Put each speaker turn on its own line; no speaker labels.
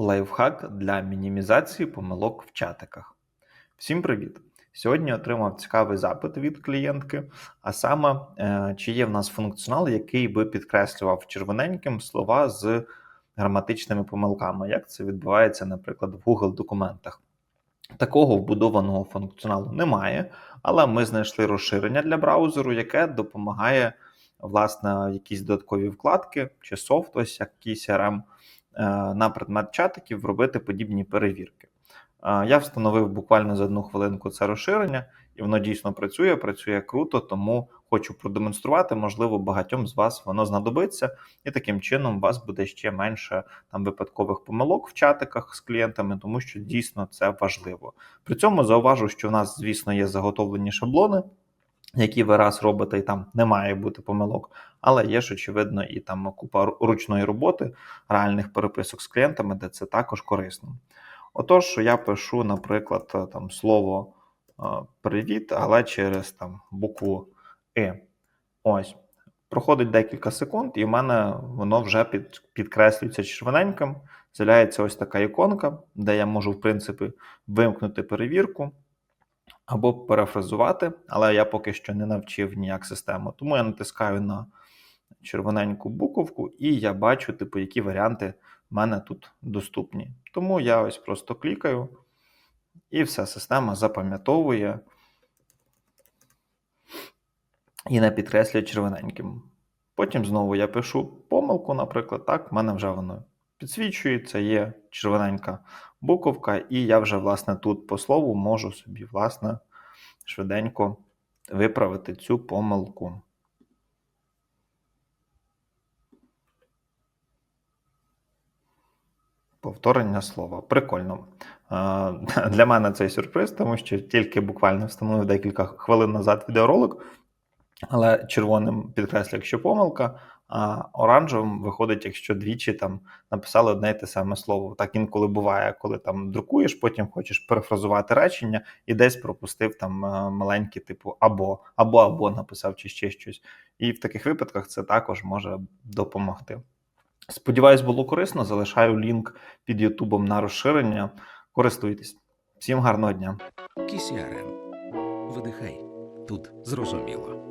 Лайфхак для мінімізації помилок в чатиках. Всім привіт! Сьогодні отримав цікавий запит від клієнтки, а саме, е, чи є в нас функціонал, який би підкреслював червоненьким слова з граматичними помилками, як це відбувається, наприклад, в Google документах. Такого вбудованого функціоналу немає, але ми знайшли розширення для браузеру, яке допомагає власне якісь додаткові вкладки чи софт, ось як CRM, на предмет чатиків робити подібні перевірки. Е, Я встановив буквально за одну хвилинку це розширення, і воно дійсно працює, працює круто, тому хочу продемонструвати. Можливо, багатьом з вас воно знадобиться, і таким чином у вас буде ще менше там випадкових помилок в чатиках з клієнтами, тому що дійсно це важливо. При цьому зауважу, що в нас, звісно, є заготовлені шаблони. Які ви раз робите, і там не має бути помилок, але є ж очевидно і там купа ручної роботи, реальних переписок з клієнтами, де це також корисно. Отож, я пишу, наприклад, там слово привіт, але через там букву І. Ось. Проходить декілька секунд, і в мене воно вже під, підкреслюється червоненьким. З'являється ось така іконка, де я можу, в принципі, вимкнути перевірку або перефразувати, але я поки що не навчив ніяк систему. Тому я натискаю на червоненьку буковку, і я бачу, типу, які варіанти в мене тут доступні. Тому я ось просто клікаю, і вся система запам'ятовує і не підкреслює червоненьким. Потім знову я пишу помилку, наприклад, так, в мене вже воно підсвічується, є червоненька буковка, і я вже, власне, тут по слову можу собі, власне, швиденько виправити цю помилку. Повторення слова. Прикольно. Для мене цей сюрприз, тому що тільки буквально встановив декілька хвилин назад відеоролик, але червоним підкреслю, якщо помилка, а оранжевим виходить, якщо двічі там написали одне й те саме слово. Так інколи буває, коли там друкуєш, потім хочеш перефразувати речення і десь пропустив там е, маленький, типу або, або, або написав чи ще щось. І в таких випадках це також може допомогти. Сподіваюсь, було корисно. Залишаю лінк під Ютубом на розширення. Користуйтесь. Всім гарного дня!
KCRM. Видихай. Тут зрозуміло.